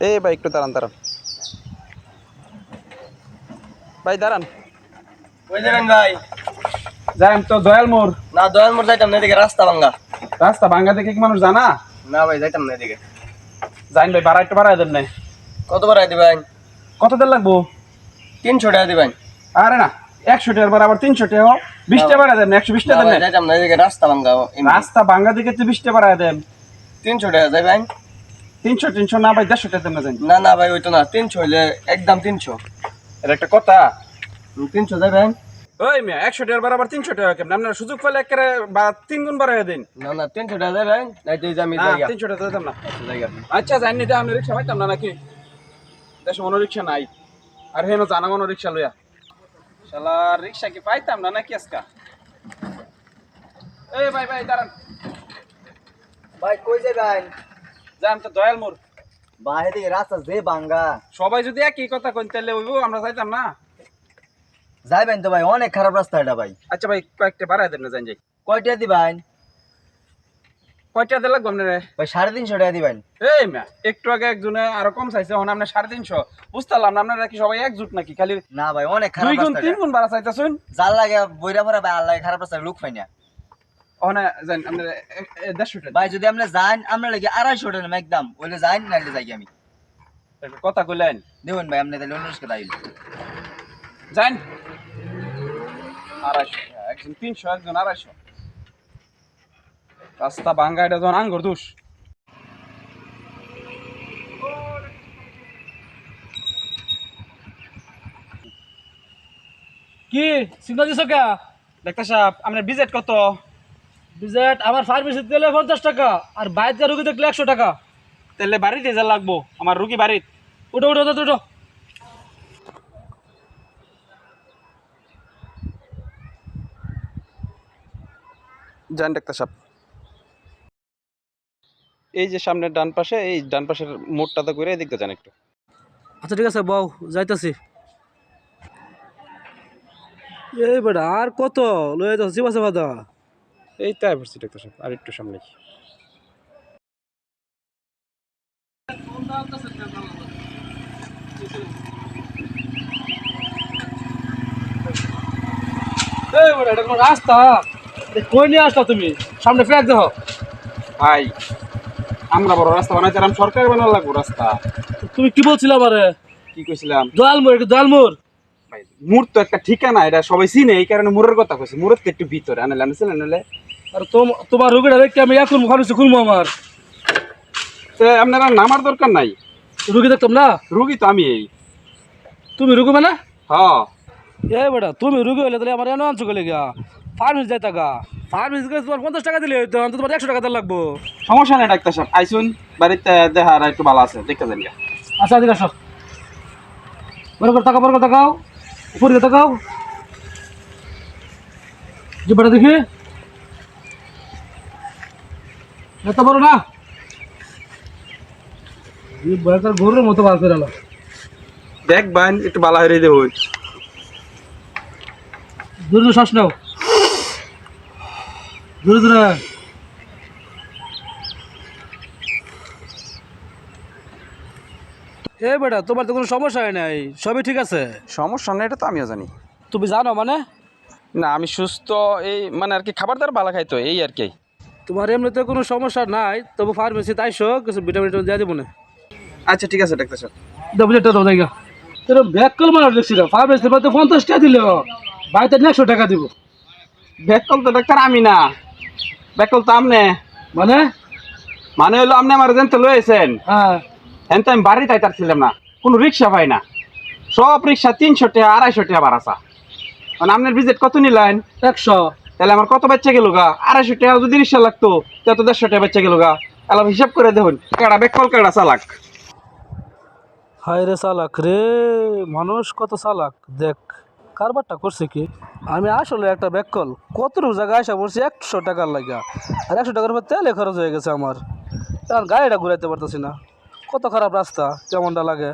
এই ভাই একটু দাঁড়ান দাঁড়ান। ভাই দাঁড়ান। কই যাবেন ভাই? যাই তো দয়াল মোর না দয়াল মোড় যাইতাম না এদিকে রাস্তা ভাঙ্গা। রাস্তা ভাঙ্গা দেখে কি মানুষ জানা? না ভাই যাইতাম না এদিকে। জাইন ভাই বাড়া একটু বাড়াই দেন নাই। কত বাড়াই দিবেন কত দেন লাগবো? তিনশো টাকা দিবেন আরে না একশো টাকার বার আবার তিনশো টাকা বিশটা বাড়াই দেন একশো বিশটা না দেন না। যাইতাম না এদিকে রাস্তা ভাঙ্গা। রাস্তা ভাঙ্গা দিকে তুই বিশটা বাড়াই দেন। তিনশো টাকা যাইবেন তিনশো তিনশো না ভাই দেড়শো টাকা দেন না না ভাই ওইতো না তিনশো হইলে একদম তিনশো। এটা একটা কথা তিনশো যাইবেন ওই মেয়ে একশো টাকার বার আবার তিনশো টাকা কেমন? আপনার সুযোগ পেলে একেবারে বা তিন গুণ বাড়াই দিন। না না তিনশো টাকা নাই তো আমি তিনশো টাকা দিতাম না। আচ্ছা জানি তো আমি রিক্সা পাইতাম না নাকি? দেশে মনো রিক্সা নাই। আর হেন জানা মনো রিক্সা লইয়া। শালা রিক্সা কি পাইতাম না নাকি আজকা? এই ভাই ভাই দাঁড়ান। ভাই কই যাবেন যান তো দয়াল মোর। রাস্তা যে ভাঙ্গা সবাই যদি একই কথা কইন তাহলে ওইব আমরা যাইতাম না? যাইবেন তো ভাই অনেক খারাপ রাস্তা এটা ভাই। আচ্ছা ভাই কয়েকটা বাড়াই দেন না যাই। কয়টা দিবেন কয়টা দিলে লাগবো আপনার? ভাই সাড়ে তিনশো টাকা দিবেন এই ম্যা একটু আগে একজনে আরও কম চাইছে এখন আপনার সাড়ে তিনশো। বুঝতে পারলাম না আপনারা কি সবাই একজুট নাকি? খালি না ভাই অনেক খারাপ দুই গুণ তিন গুণ বাড়া চাইতেছুন? জাল লাগে বইরা ভরা ভাই আল্লাহ খারাপ রাস্তা লোক পাই না। ওখানে যান আপনার দেড়শো টাকা ভাই যদি আমরা যান আমরা লাগে আড়াইশো টাকা একদম। ওইলে যাই নাইলে যাই আমি। কথা কইলেন। দেখুন ভাই আপনি তাহলে অন্য দাইল। যান। আড়াইশো একজন তিনশো একজন আড়াইশো। রাস্তা ভাঙ্গা এটা যখন আঙ্গুর দোষ। কি? সিগনাল দিছ কে? ডাক্তার সাহেব আপনার বিজেট কত? বিজেট আমার ফার্মেসিতে গেলে পঞ্চাশ টাকা আর বাইরে রুগী দেখলে একশো টাকা। তাহলে বাড়িতে যা লাগবো আমার রুগী বাড়িতে উঠো উঠো উঠো উঠো। যান ডাক্তার সাহেব। এই যে সামনের ডান পাশে এই ডান পাশের মোড়টাতে করে এদিকটা যান একটু। আচ্ছা ঠিক আছে বউ যাইতাছি। এই বেটা আর কত? লয়ে যাচ্ছি বাসা বাদা এই তাই পড়ছি ডাক্তার সাহেব আর একটু সামনে রাস্তা? কই নিয়ে আসলা তুমি? সামনে ফ্ল্যাগ দেখো। ভাই আমরা বড় রাস্তা সরকার লাগবো রাস্তা। তুমি কি বলছিলে কি কইছিলাম? দয়ালমোর এটা দয়ালমোর ভাই মুর তো একটা ঠিকানা এটা সবাই চিনে এই কারণে মুরের কথা কইছি। মুরের তো একটু ভিতরে আনলে আনছিল নাহলে আর তোম- তোমার রুগীটা দেখতে আমি এখন ফার্মেসি খুলবো আমার। তো আপনারা নামার দরকার নাই। রুগী দেখতাম না? রুগী তো আমি এই। তুমি রুগী মানে? হ্যাঁ এ বেটা তুমি রুগী হলে তাহলে আমার এনে আনছো গেলে গা ফার্মেসি যাইতা গা। ফার্মেসি গেলে তোমার পঞ্চাশ টাকা দিলে হইতো তোমার একশো টাকা দিলে লাগবো। সমস্যা নেই ডাক্তার সাহেব আইসুন বাড়িতে দেখা আর একটু ভালো আছে দেখতে যান। আচ্ছা ঠিক আছে বড় করে তাকাও বড় করে তাকাও। উপরে তাকাও। যে বেটা দেখি। এত বড় না। গরুর মতো বার করে এলো। দেখ বাইন একটু হয়ে দেবো। দূরে শ্বাস নাও। দূরে দূরে। এ বেটা তোমার তো কোনো সমস্যা হয় নাই। সবই ঠিক আছে? সমস্যা নেই এটা তো আমিও জানি। তুমি জানো মানে? না আমি সুস্থ এই মানে আর কি খাবার দাবার ভালো খাইতো এই আর কি। তোমার এমনিতে কোনো সমস্যা নাই তবু ফার্মেসিতে আইসো কিছু ভিটামিন টিটামিন দিয়ে দেবো না। আচ্ছা ঠিক আছে ডাক্তার সাহেব। দেবো যেটা জায়গা। তোর ব্যাক কল মারা দেখছি না ফার্মেসির মধ্যে পঞ্চাশ টাকা দিল। বাড়িতে একশো টাকা দিব। ব্যাকল তো ডাক্তার আমি না। ব্যাকল তো আমনে। মানে? মানে হলো আপনি আমার যেন তো লয়েছেন হ্যাঁ। তো আমি বাড়িতে আইতারছিলাম না। কোনো রিক্সা পাই না। সব রিক্সা তিনশো টাকা আড়াইশো টাকা বাড়াসা মানে আপনার ভিজিট কত নিলেন? একশো। তাহলে আমার কত বাচ্চা গেল গা? আড়াইশো টাকা যদি রিক্সা লাগতো তত দেড়শো টাকা বাচ্চা গেল গা। এলাম হিসাব করে দেখুন, কেডা ব্যাকল কেডা চালাক। হায় রে চালাক রে, মানুষ কত চালাক। দেখ, কারবারটা করছে কি? আমি আসলে একটা ব্যাককল কত জায়গায় আসা বলছি একশো টাকার লাগা আর একশো টাকার পর তেলে খরচ হয়ে গেছে আমার। কারণ গাড়িটা ঘুরাইতে পারতেছি না। কত খারাপ রাস্তা, কেমনটা লাগে?